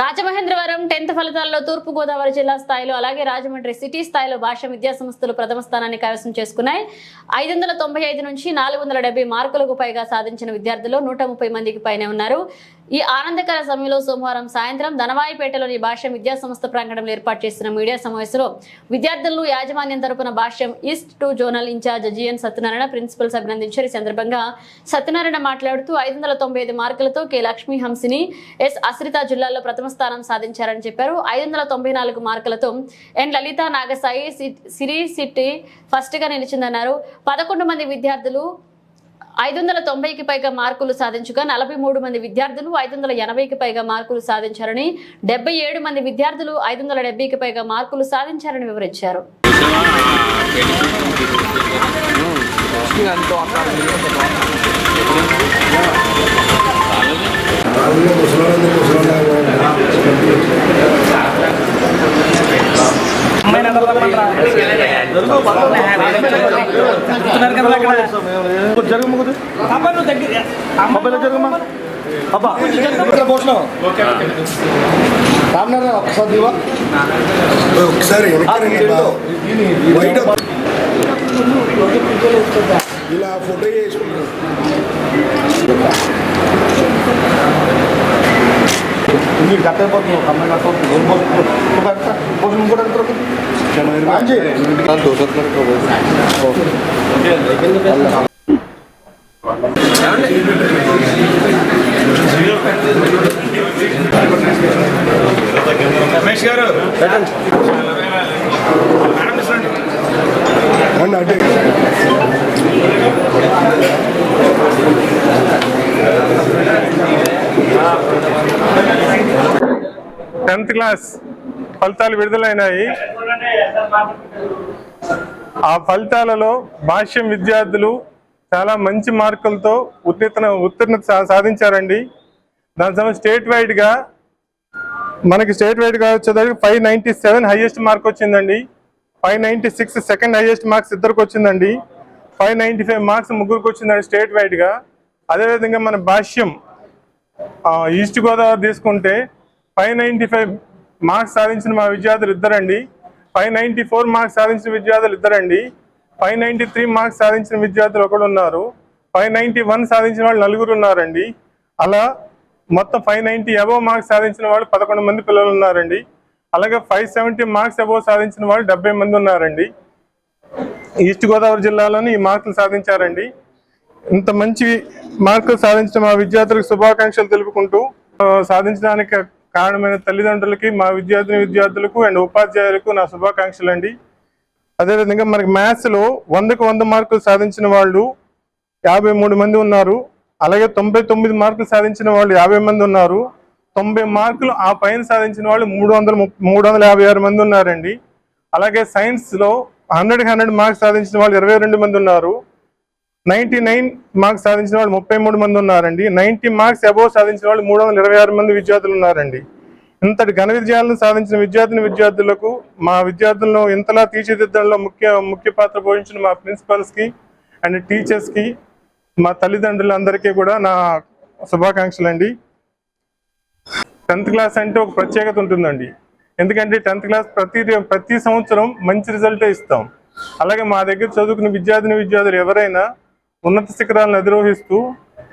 Rajamahendravaram tenth ఫలితాల్లో తూర్పు గోదావరి జిల్లా స్థాయిలో అలాగే రాజమండ్రి సిటీ స్థాయిలో భాష విద్యా సంస్థలు ప్రథమ స్థానాన్ని కైవసం చేసుకున్నాయి. ఐదు వందల తొంభై ఐదు నుంచి నాలుగు వందల మార్కులకు పైగా సాధించిన విద్యార్థులు నూట ముప్పై మందికి పైనే ఉన్నారు. ఈ ఆనందకర సమయంలో సోమవారం సాయంత్రం ధనవాయిపేటలోని భాష్యం విద్యా సంస్థ ప్రాంగణంలో ఏర్పాటు చేసిన మీడియా సమావేశంలో విద్యార్థులు యాజమాన్యం తరపున Bhashyam east two zonal incharge GN Satyanarayana principals అభినందించారు ఈ సందర్భంగా సత్యనారాయణ మాట్లాడుతూ ఐదు వందల తొంభై ఐదు మార్కులతో కె లక్ష్మీ హంసిని ఎస్ అశ్రిత జిల్లాలో ప్రథమ స్థానం సాధించారని చెప్పారు. ఐదు వందల తొంభై నాలుగు మార్కులతో ఎన్ లలిత నాగసాయి సి- సిరి సిట్టి ఫస్ట్గా నిలిచిందన్నారు. పదకొండు మంది విద్యార్థులు ఐదు వందల తొంభైకి పైగా మార్కులు సాధించగా నలభై మూడు మంది విద్యార్థులు ఐదు వందల ఎనభైకి పైగా మార్కులు సాధించారని డెబ్బై ఏడు మంది విద్యార్థులు ఐదు వందల డెబ్బైకి పైగా మార్కులు సాధించారని వివరించారు. ముగ్గురు మొబైల్ జరుగుమా అబ్బా ఇక్కడ పోషణం రామ్నారా ఒకసారి దివా ఒకసారి వెనక్కి రండి బా. బయట ఇలా ఫోటో చేసుకుంటారు మీరు కట్టైపోతుంది ఒక అమ్మాయి కట్టవుతుంది ఏం పోషణ పోషణ కూడా రాంజీ అంటే టెన్త్ క్లాస్ ఫలితాలు విడుదలైనాయి. ఆ ఫలితాలలో భాష్యం విద్యార్థులు చాలా మంచి మార్కులతో ఉత్తీర్ణ ఉత్తీర్ణత సాధించారండి. దాని సమయం స్టేట్ వైడ్గా మనకి స్టేట్ వైడ్గా వచ్చేసరికి five ninety seven highest mark వచ్చిందండి. Five ninety six second highest marks ఇద్దరికి వచ్చిందండి. ఫైవ్ నైంటీ ఫైవ్ మార్క్స్ ముగ్గురికి వచ్చిందండి స్టేట్ వైడ్గా అదేవిధంగా మన భాష్యం ఈస్ట్ గోదావరి తీసుకుంటే ఫైవ్ నైంటీ ఫైవ్ మార్క్స్ సాధించిన మా విద్యార్థులు ఇద్దరండి. ఫైవ్ నైంటీ ఫోర్ మార్క్స్ సాధించిన విద్యార్థులు ఇద్దరండి. ఫైవ్ నైంటీ త్రీ మార్క్స్ సాధించిన విద్యార్థులు ఒకడు ఉన్నారు. ఫైవ్ నైంటీ వన్ సాధించిన వాళ్ళు నలుగురు ఉన్నారండి. అలా మొత్తం ఫైవ్ నైంటీ అబవ్ మార్క్స్ సాధించిన వాళ్ళు పదకొండు మంది పిల్లలు ఉన్నారండి. అలాగే ఫైవ్ సెవెంటీ మార్క్స్ అబవ్ సాధించిన వాళ్ళు డెబ్బై మంది ఉన్నారండి. ఈస్ట్ గోదావరి జిల్లాలోని ఈ మార్కులు సాధించారండి. ఇంత మంచి మార్కులు సాధించిన మా విద్యార్థులకు శుభాకాంక్షలు తెలుపుకుంటూ సాధించడానికి కారణమైన తల్లిదండ్రులకి మా విద్యార్థిని విద్యార్థులకు అండ్ ఉపాధ్యాయులకు నా శుభాకాంక్షలు అండి అదేవిధంగా మనకి మ్యాథ్స్లో వందకు వంద మార్కులు సాధించిన వాళ్ళు యాభై మూడు మంది ఉన్నారు. అలాగే తొంభై తొమ్మిది మార్కులు సాధించిన వాళ్ళు యాభై మంది ఉన్నారు. తొంభై మార్కులు ఆ పైన సాధించిన వాళ్ళు మూడు వందల మూడు వందల యాభై ఆరు మంది ఉన్నారండి. అలాగే సైన్స్లో హండ్రెడ్కి హండ్రెడ్ మార్క్స్ సాధించిన వాళ్ళు ఇరవై రెండు మంది ఉన్నారు. నైంటీ నైన్ మార్క్స్ సాధించిన వాళ్ళు ముప్పై మూడు మంది ఉన్నారండి. నైంటీ మార్క్స్ అబోవ్ సాధించిన వాళ్ళు మూడు వందల ఇరవై ఆరు మంది విద్యార్థులు ఉన్నారండి. ఇంతటి ఘన విజయాలను సాధించిన విద్యార్థిని విద్యార్థులకు మా విద్యార్థులను ఇంతలా తీర్చిదిద్దడంలో ముఖ్య ముఖ్య పాత్ర పోషించిన మా ప్రిన్సిపల్స్కి అండ్ టీచర్స్కి మా తల్లిదండ్రులందరికీ కూడా నా శుభాకాంక్షలు అండి. టెన్త్ క్లాస్ అంటే ఒక ప్రత్యేకత ఉంటుందండి. ఎందుకంటే టెన్త్ క్లాస్ ప్రతి ప్రతి సంవత్సరం మంచి రిజల్టే ఇస్తాం. అలాగే మా దగ్గర చదువుకున్న విద్యార్థిని విద్యార్థులు ఎవరైనా ఉన్నత శిఖరాలను అధిరోహిస్తూ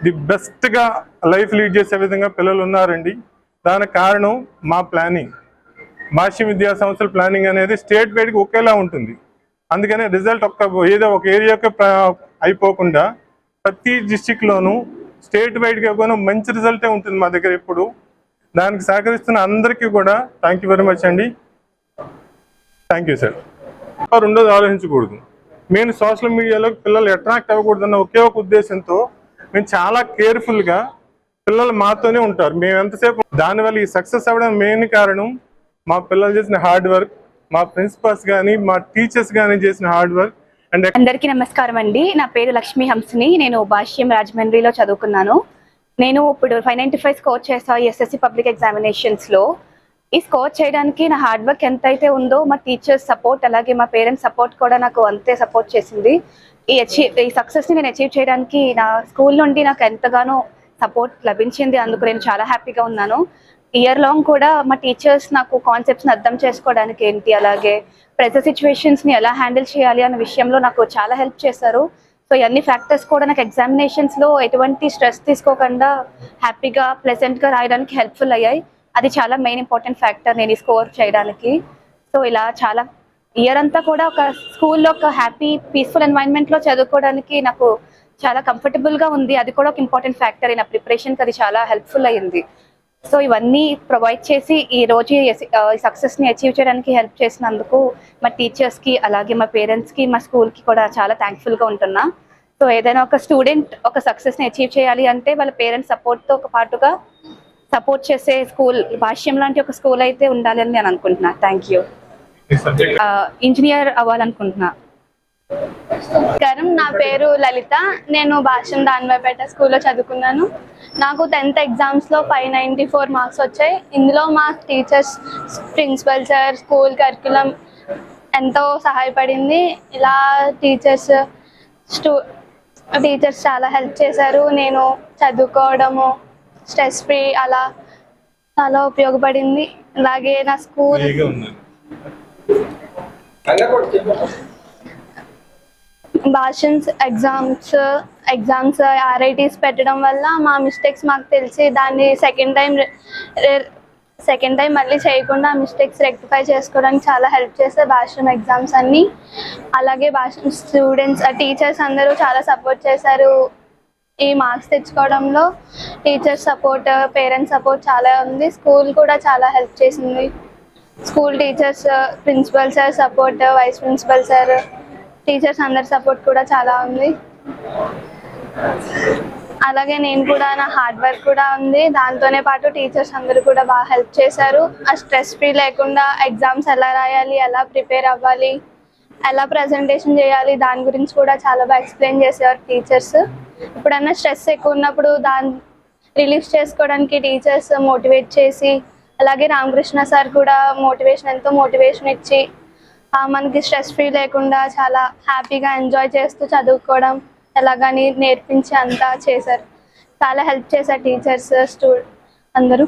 ది బెస్ట్గా లైఫ్ లీడ్ చేసే విధంగా పిల్లలు ఉన్నారండి. దానికి కారణం మా ప్లానింగ్. భాష్య విద్యా సంస్థల ప్లానింగ్ అనేది స్టేట్ వైడ్కి ఒకేలా ఉంటుంది. అందుకనే రిజల్ట్ ఒక్క ఏదో ఒక ఏరియాకి అయిపోకుండా ప్రతి డిస్టిక్లోనూ స్టేట్ వైడ్గా కూడా మంచి రిజల్టే ఉంటుంది మా దగ్గర ఎప్పుడు. దానికి సహకరిస్తున్న అందరికీ కూడా థ్యాంక్ యూ వెరీ మచ్ అండి. థ్యాంక్ యూ సార్ రెండోది ఆలోచించకూడదు. మేము సోషల్ మీడియాలో పిల్లలు అట్రాక్ట్ అవ్వకూడదన్న ఒకే ఒక ఉద్దేశంతో మేము చాలా కేర్ఫుల్గా పిల్లలు మాతోనే ఉంటారు. మేము ఎంతసేపు దానివల్ల ఈ సక్సెస్ అవ్వడం మెయిన్ కారణం మా పిల్లలు చేసిన హార్డ్ వర్క్ మా ప్రిన్సిపల్స్ కానీ మా టీచర్స్ కానీ చేసిన హార్డ్ వర్క్ అందరికీ నమస్కారం అండి. నా పేరు లక్ష్మీ హంసిని. నేను భాష్యం రాజమండ్రిలో చదువుకున్నాను. నేను ఇప్పుడు ఫైవ్ నైన్టీ ఫైవ్ స్కోర్ చేస్తాను ఎస్ఎస్సి పబ్లిక్ ఎగ్జామినేషన్స్లో. ఈ స్కోర్ చేయడానికి నా హార్డ్ వర్క్ ఎంత అయితే ఉందో మా టీచర్స్ సపోర్ట్ అలాగే మా పేరెంట్స్ సపోర్ట్ కూడా నాకు అంతే సపోర్ట్ చేసింది. ఈ అచీవ్ ఈ సక్సెస్ని నేను అచీవ్ చేయడానికి నా స్కూల్ నుండి నాకు ఎంతగానో సపోర్ట్ లభించింది. అందుకు నేను చాలా హ్యాపీగా ఉన్నాను. ఇయర్ లాంగ్ కూడా మా టీచర్స్ నాకు కాన్సెప్ట్స్ని అర్థం చేసుకోవడానికి ఏంటి అలాగే ప్రెజర్ సిచ్యువేషన్స్ని ఎలా హ్యాండిల్ చేయాలి అనే విషయంలో నాకు చాలా హెల్ప్ చేశారు. సో ఇవన్నీ ఫ్యాక్టర్స్ కూడా నాకు ఎగ్జామినేషన్స్లో ఎటువంటి స్ట్రెస్ తీసుకోకుండా హ్యాపీగా ప్లెజెంట్గా రాయడానికి హెల్ప్ఫుల్ అయ్యాయి. అది చాలా మెయిన్ ఇంపార్టెంట్ ఫ్యాక్టర్ నేను స్కోర్ చేయడానికి. సో ఇలా చాలా ఇయర్ అంతా కూడా ఒక స్కూల్లో ఒక హ్యాపీ పీస్ఫుల్ ఎన్వైరన్మెంట్లో చదువుకోవడానికి నాకు చాలా కంఫర్టబుల్గా ఉంది. అది కూడా ఒక ఇంపార్టెంట్ ఫ్యాక్టర్ నా ప్రిపరేషన్కి అది చాలా హెల్ప్ఫుల్ అయ్యింది. సో ఇవన్నీ ప్రొవైడ్ చేసి ఈ రోజు సక్సెస్ని అచీవ్ చేయడానికి హెల్ప్ చేసినందుకు మా టీచర్స్కి అలాగే మా పేరెంట్స్కి మా స్కూల్కి కూడా చాలా థ్యాంక్ఫుల్గా ఉంటున్నా. సో ఏదైనా ఒక స్టూడెంట్ ఒక సక్సెస్ని అచీవ్ చేయాలి అంటే వాళ్ళ పేరెంట్స్ సపోర్ట్తో ఒక పాటుగా సపోర్ట్ చేసే స్కూల్ భాష్యం లాంటి ఒక స్కూల్ అయితే ఉండాలి అని నేను అనుకుంటున్నా. థ్యాంక్ యూ ఇంజనీర్ అవ్వాలనుకుంటున్నా. నమస్కారం నా పేరు లలిత. నేను భాష్యం దాన్వాపేట స్కూల్లో చదువుకున్నాను. నాకు టెన్త్ ఎగ్జామ్స్లో ఫైవ్ నైంటీ ఫోర్ మార్క్స్ వచ్చాయి. ఇందులో మా teachers principal sir school curriculum ఎంతో సహాయపడింది. ఇలా టీచర్స్ స్టూ టీచర్స్ చాలా హెల్ప్ చేశారు. నేను చదువుకోవడము స్ట్రెస్ ఫ్రీ అలా చాలా ఉపయోగపడింది. అలాగే నా స్కూల్ భాషన్స్ ఎగ్జామ్స్ ఎగ్జామ్స్ ఆర్ఐటీస్ పెట్టడం వల్ల మా మిస్టేక్స్ మాకు తెలిసి దాన్ని సెకండ్ టైం సెకండ్ టైం మళ్ళీ చేయకుండా మిస్టేక్స్ రెక్టిఫై చేసుకోవడానికి చాలా హెల్ప్ చేస్తే భాషం ఎగ్జామ్స్ అన్నీ. అలాగే భాష స్టూడెంట్స్ టీచర్స్ అందరూ చాలా సపోర్ట్ చేశారు ఈ మార్క్స్ తెచ్చుకోవడంలో. టీచర్స్ సపోర్ట్ పేరెంట్స్ సపోర్ట్ చాలా ఉంది. స్కూల్ కూడా చాలా హెల్ప్ చేసింది. School teachers principal sir support vice principal sir teachers అందరి సపోర్ట్ కూడా చాలా ఉంది. అలాగే నేను కూడా నా హార్డ్ వర్క్ కూడా ఉంది. దాంతోనే పాటు టీచర్స్ అందరూ కూడా బాగా హెల్ప్ చేశారు. ఆ స్ట్రెస్ ఫ్రీ లేకుండా ఎగ్జామ్స్ ఎలా రాయాలి ఎలా ప్రిపేర్ అవ్వాలి ఎలా ప్రజెంటేషన్ చేయాలి దాని గురించి కూడా చాలా బాగా ఎక్స్ప్లెయిన్ చేసేవారు టీచర్స్. ఇప్పుడన్నా స్ట్రెస్ ఎక్కువ ఉన్నప్పుడు దాన్ని రిలీఫ్ చేసుకోవడానికి టీచర్స్ మోటివేట్ చేసి అలాగే రామకృష్ణ సార్ కూడా మోటివేషన్ ఎంతో మోటివేషన్ ఇచ్చి మనకి స్ట్రెస్ ఫ్రీ లేకుండా చాలా హ్యాపీగా ఎంజాయ్ చేస్తూ చదువుకోవడం ఎలాగని నేర్పించి అంతా చేశారు. చాలా హెల్ప్ చేశారు టీచర్స్ స్టూ అందరూ.